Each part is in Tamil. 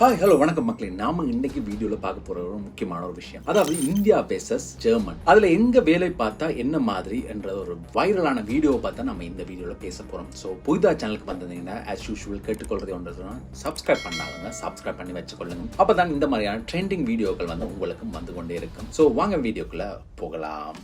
ஹாய் ஹலோ வணக்கம் மக்களே. நாம இன்னைக்கு வீடியோல பார்க்க போற ஒரு முக்கியமான ஒரு விஷயம். அதாவது இந்தியா பேசஸ் ஜெர்மன் அதுல எங்க வேலை பார்த்தா என்ன மாதிரி என்ற ஒரு வைரலான வீடியோவை பார்த்தா நம்ம இந்த வீடியோல பேச போறோம். ஸோ புதிதா சேனலுக்கு வந்திருந்தீங்கன்னா ஆஸ் யூஷுவல் கேட்டுக்கொள்றது ஒன்று சப்ஸ்கிரைப் பண்ணாதவங்க சப்ஸ்கிரைப் பண்ணி வச்சுக்கொள்ளுங்க. அப்பதான் இந்த மாதிரியான ட்ரெண்டிங் வீடியோக்கள் வந்து உங்களுக்கு வந்து கொண்டே இருக்கும். ஸோ வாங்க வீடியோக்குள்ள போகலாம்.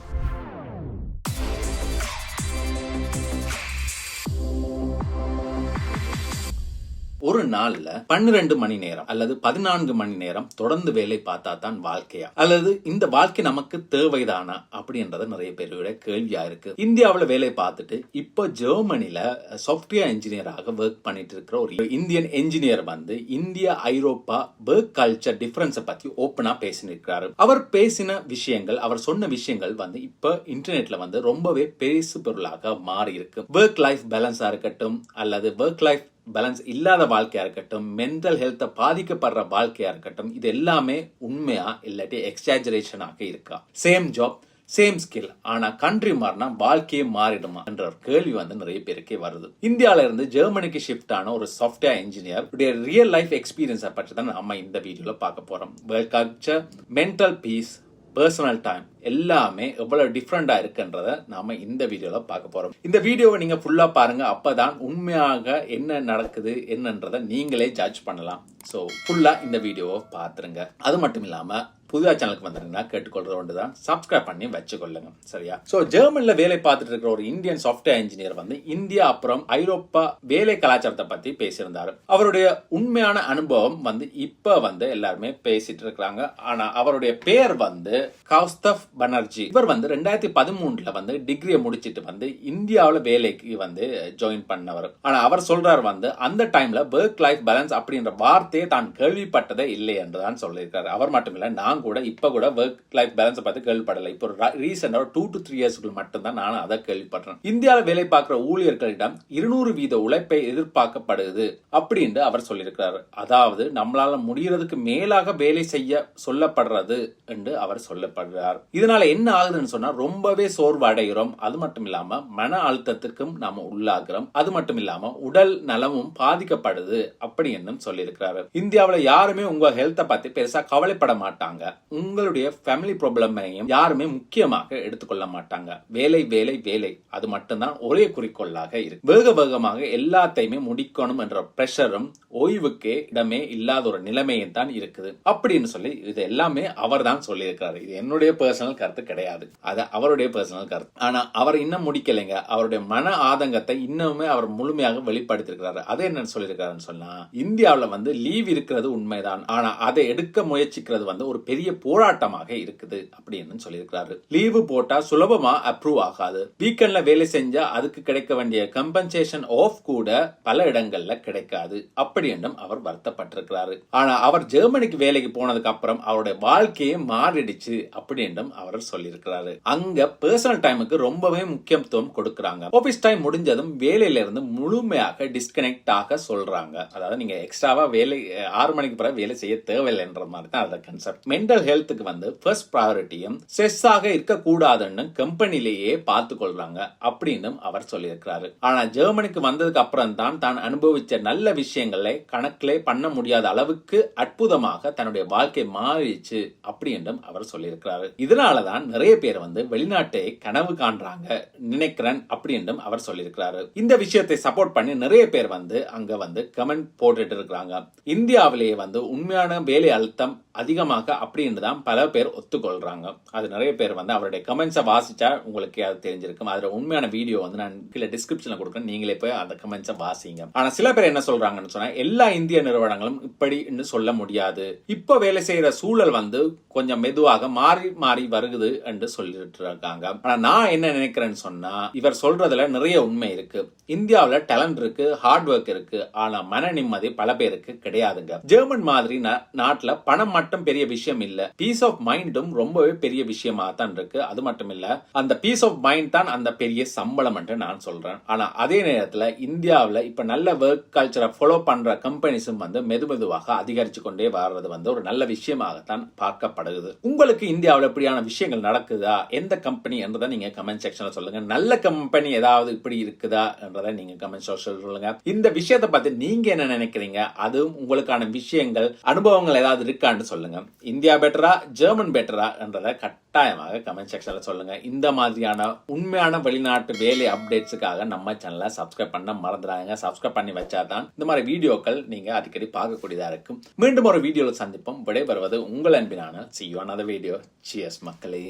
ஒரு நாள்ல பன்னிரண்டு மணி நேரம் அல்லது பதினான்கு மணி நேரம் தொடர்ந்து வேலை பார்த்தா தான் வாழ்க்கையா? அல்லது இந்த வாழ்க்கை நமக்கு தேவைதானா? அப்படின்றத நிறைய பேரோட கேள்வியா இருக்கு. இந்தியாவில் வேலை பார்த்துட்டு இப்போ ஜெர்மனில சாஃப்ட்வேர் இன்ஜினியராக ஒர்க் பண்ணிட்டு இருக்கிற ஒரு இந்தியன் என்ஜினியர் வந்து இந்தியா ஐரோப்பா ஒர்க் கல்ச்சர் டிஃபரன்ஸை பத்தி ஓப்பனா பேசினிருக்கிறாரு அவர் பேசின விஷயங்கள் அவர் சொன்ன விஷயங்கள் வந்து இப்போ இன்டர்நெட்ல வந்து ரொம்பவே பேசு பொருளாக மாறி இருக்கு ஒர்க் லைஃப் பேலன்ஸா இருக்கட்டும் அல்லது ஒர்க் லைஃப் பேலன்ஸ் இல்லாத வாழ்க்கையாக இருக்கட்டும் மென்டல் ஹெல்த்தை பாதிக்கப்படுற வாழ்க்கையாக இருக்கட்டும் இது எல்லாமே உண்மையா இல்லாட்டி எக்ஸாஜரேஷனாக இருக்கா? சேம் ஜாப் சேம் ஸ்கில் ஆனா கண்ட்ரி மாறினா வாழ்க்கையே மாறிடுமா என்ற ஒரு கேள்வி வந்து நிறைய பேருக்கே வருது. இந்தியால இருந்து ஜெர்மனிக்கு ஷிஃப்ட் ஆன ஒரு சாஃப்ட்வேர் இன்ஜினியர் உடைய ரியல் லைஃப் எக்ஸ்பீரியன்ஸை பற்றி தான் நம்ம இந்த வீடியோல பார்க்க போறோம். World culture mental peace personal time எல்லாமே எவ்வளவு டிஃப்ரெண்டா இருக்குன்றத நாம இந்த வீடியோல பார்க்க போறோம். இந்த வீடியோவை நீங்க ஃபுல்லா பாருங்க. அப்பதான் உண்மையாக என்ன நடக்குது என்னன்றதை நீங்களே ஜட்ஜ் பண்ணலாம். ஸோ ஃபுல்லா இந்த வீடியோவை பார்த்துருங்க. அது மட்டும் இல்லாம புதிய சேனலுக்கு வந்திருந்தா கேட்டுக்கொள்றது ஒன்று தான் சப்ஸ்கிரைப் பண்ணி வச்சுக்கொள்ளுங்க. சரியா? ஸோ ஜெர்மன்ல வேலை பார்த்துட்டு இருக்கிற ஒரு இந்தியன் சாஃப்ட்வேர் இன்ஜினியர் வந்து இந்தியா அப்புறம் ஐரோப்பா வேலை கலாச்சாரத்தை பத்தி பேசியிருந்தாரு. அவருடைய உண்மையான அனுபவம் வந்து இப்ப வந்து எல்லாருமே பேசிட்டு இருக்கிறாங்க. ஆனா அவருடைய பேர் வந்து கௌஸ்தப் பனர்ஜி. இவர் வந்து ரெண்டாயிரத்தி பதிமூணுல வந்து டிகிரியை முடிச்சிட்டு வந்து இந்தியாவில் வேலைக்கு வந்து ஜாயின் பண்ணவர். ஆனா அவர் சொல்றாரு வந்து அந்த டைம்ல ஒர்க் லைஃப் பேலன்ஸ் அப்படின்ற வார்த்தையை தான் கேள்விப்பட்டதே இல்லை என்றுதான் சொல்லியிருக்காரு. அவர் மட்டும் இல்ல நான் கூட இப்ப கூட ஒர்க் லைஃப் பேலன்ஸ் பார்த்து கேள்விப்படலை. இப்போ ரீசெண்டா ஒரு டூ டு த்ரீ இயர்ஸ்க்கு மட்டும்தான் நான் அதை கேள்விப்படுறேன். இந்தியாவில் வேலை பார்க்குற ஊழியர்களிடம் இருநூறு வீத உழைப்பை எதிர்பார்க்கப்படுது அப்படின்னு அவர் சொல்லியிருக்கிறார். அதாவது நம்மளால முடியறதுக்கு மேலாக வேலை செய்ய சொல்லப்படுறது என்று அவர் சொல்லப்படுறார். இதனால என்ன ஆகுதுன்னு சொன்னா ரொம்பவே சோர்வு அடைகிறோம் அது மட்டும் இல்லாம மன அழுத்தத்திற்கும் நாம உள்ளாகிறோம். அது மட்டும் இல்லாம உடல் நலமும் பாதிக்கப்படுது அப்படி என்னும் சொல்லியிருக்கிறாரு. இந்தியாவுல யாருமே உங்க ஹெல்த்தை பத்தி பெருசா கவலைப்பட மாட்டாங்க. உங்களுடைய ஃபேமிலி ப்ராப்ளமையும் யாருமே முக்கியமாக எடுத்துக்கொள்ள மாட்டாங்க. வேலை வேலை வேலை. அது மட்டும்தான் ஒரே குறிக்கோளாக இருக்கு. வேக வேகமாக எல்லாத்தையுமே முடிக்கணும் என்ற பிரஷரும் ஓய்வுக்கே இடமே இல்லாத ஒரு நிலைமையும் தான் இருக்குது. அப்படின்னு சொல்லி இது எல்லாமே அவர் தான் சொல்லியிருக்கிறாரு. இது என்னுடைய பர்சனல் பர்சனல் கருத்து கிடையாது. அது அவருடைய பர்சனல் கருத்து. ஆனா அவர் இன்னும் முடிக்கலைங்க. அவருடைய மன ஆதங்கத்தை இன்னுமே அவர் முழுமையாக வெளிப்படுத்திருக்கிறாரு அது என்னன்னு சொல்லியிருக்காருன்னு சொன்னா இந்தியாவில் வந்து லீவ் இருக்கிறது உண்மைதான். ஆனா அதை எடுக்க முயற்சிக்கிறது வந்து ஒரு பெரிய போராட்டமாக இருக்குது அப்படின்னு சொல்லியிருக்கிறாரு. லீவு போட்டா சுலபமா அப்ரூவ் ஆகாது. வீக்கெண்ட்ல வேலை செஞ்சா அதுக்கு கிடைக்க வேண்டிய கம்பன்சேஷன் ஆஃப் கூட பல இடங்கள்ல கிடைக்காது. அப்படி என்றும் அவர் வருத்தப்பட்டிருக்கிறாரு. ஆனா அவர் ஜெர்மனிக்கு வேலைக்கு போனதுக்கு அப்புறம் அவருடைய வாழ்க்கையே மாறிடுச்சு. அப்படி என்றும் அவர் சொல்லியிருக்கிறாரு. அங்க பர்சனல் டைமுக்கு ரொம்பவே முக்கியத்துவம் கொடுக்கறாங்க. ஆபீஸ் டைம் முடிஞ்சதும் வேலையில இருந்து முழுமையாக டிஸ்கனெக்ட் ஆக சொல்றாங்க. அதாவது நீங்க எக்ஸ்ட்ராவா வேலை ஆறு மணிக்கு பிறகு வேலை செய்ய தேவையில்லைன்ற மாதிரி தான் அந்த கன்செப்ட் மென்டல் ஹெல்த்துக்கு வந்து ஃபர்ஸ்ட் ப்ரையாரிட்டியும் ஸ்ட்ரெஸ்ஸாக இருக்கக்கூடாதுன்னு கம்பெனிலேயே பார்த்து கொள்றாங்க அப்படின்னு அவர் சொல்லியிருக்கிறாரு. ஆனா ஜெர்மனிக்கு வந்ததுக்கு அப்புறம் தான் தான் அனுபவிச்ச நல்ல விஷயங்களை கணக்கிலே பண்ண முடியாத அளவுக்கு அற்புதமாக தன்னுடைய வாழ்க்கை மாறிடுச்சு அப்படி என்றும் அவர் சொல்லியிருக்கிறாரு. இதனால் இதனாலதான் நிறைய பேர் வந்து வெளிநாட்டை கனவு காண்றாங்க நினைக்கிறேன் அப்படி அவர் சொல்லியிருக்கிறாரு. இந்த விஷயத்தை சப்போர்ட் பண்ணி நிறைய பேர் வந்து அங்க வந்து கமெண்ட் போட்டுட்டு இருக்கிறாங்க. இந்தியாவிலேயே வந்து உண்மையான வேலை அழுத்தம் அதிகமாக அப்படின்னு தான் பல பேர் ஒத்துக்கொள்றாங்க. அது நிறைய பேர் வந்து அவருடைய கமெண்ட்ஸை வாசிச்சா உங்களுக்கு அது தெரிஞ்சிருக்கும். அதுல உண்மையான வீடியோ வந்து நான் கீழே டிஸ்கிரிப்ஷன்ல கொடுக்குறேன். நீங்களே போய் அந்த கமெண்ட்ஸை வாசிங்க. ஆனா சில பேர் என்ன சொல்றாங்கன்னு சொன்னா எல்லா இந்திய நிறுவனங்களும் இப்படின்னு சொல்ல முடியாது. இப்போ வேலை செய்யற சூழல் வந்து கொஞ்சம் மெதுவாக மாறி மாறி வருகுது என்று சொல்லிட்டு இருக்காங்க ஆனா நான் என்ன நினைக்கிறேன்னு சொன்னா இவர் சொல்றதுல நிறைய உண்மை இருக்கு. இந்தியாவில் டேலண்ட் இருக்கு ஹார்ட் ஒர்க் இருக்கு ஆனா மன நிம்மதி பல பேருக்கு கிடையாதுங்க. ஜெர்மன் மாதிரி நாட்டில் பணம் மட்டும் பெரிய விஷயம் இல்ல பீஸ் ஆஃப் மைண்டும் ரொம்பவே பெரிய விஷயமா தான் இருக்கு. அது மட்டும் இல்ல அந்த பீஸ் ஆஃப் மைண்ட் தான் அந்த பெரிய சம்பளம் என்று நான் சொல்றேன். ஆனா அதே நேரத்தில் இந்தியாவில் இப்ப நல்ல ஒர்க் கல்ச்சரை ஃபாலோ பண்ற கம்பெனிஸும் வந்து மெது மெதுவாக அதிகரிச்சு கொண்டே வர்றது வந்து ஒரு நல்ல விஷயமாகத்தான் பார்க்கப்படுகிறது உங்களுக்கு இந்தியாவில் இப்படியான விஷயங்கள் நடக்குதா? எந்த கம்பெனி என்றதை நீங்க கமெண்ட் செக்ஷன்ல சொல்லுங்க. நல்ல கம்பெனி ஏதாவது இப்படி இருக்குதா என்றதை நீங்க கமெண்ட் செக்ஷன் சொல்லுங்க. இந்த விஷயத்தை பார்த்து நீங்க என்ன நினைக்கிறீங்க? அதுவும் உங்களுக்கான விஷயங்கள் அனுபவங்கள் ஏதாவது இருக்கான்னு சொல்லுங்க. இந்தியா பெட்டரா ஜெர்மன் பெட்டரா என்றதை கட்டாயமாக கமெண்ட் செக்ஷன்ல சொல்லுங்க. இந்த மாதிரியான உண்மையான வெளிநாட்டு வேலை அப்டேட்ஸுக்காக நம்ம சேனலை சப்ஸ்கிரைப் பண்ண மறந்துடாங்க சப்ஸ்கிரைப் பண்ணி வச்சாதான் இந்த மாதிரி வீடியோக்கள் நீங்க அடிக்கடி பார்க்கக்கூடியதா இருக்கும். மீண்டும் ஒரு வீடியோல சந்திப்போம். விடைபெறுவது உங்கள் அன்பினான see you வீடியோ சியர்ஸ் மக்களே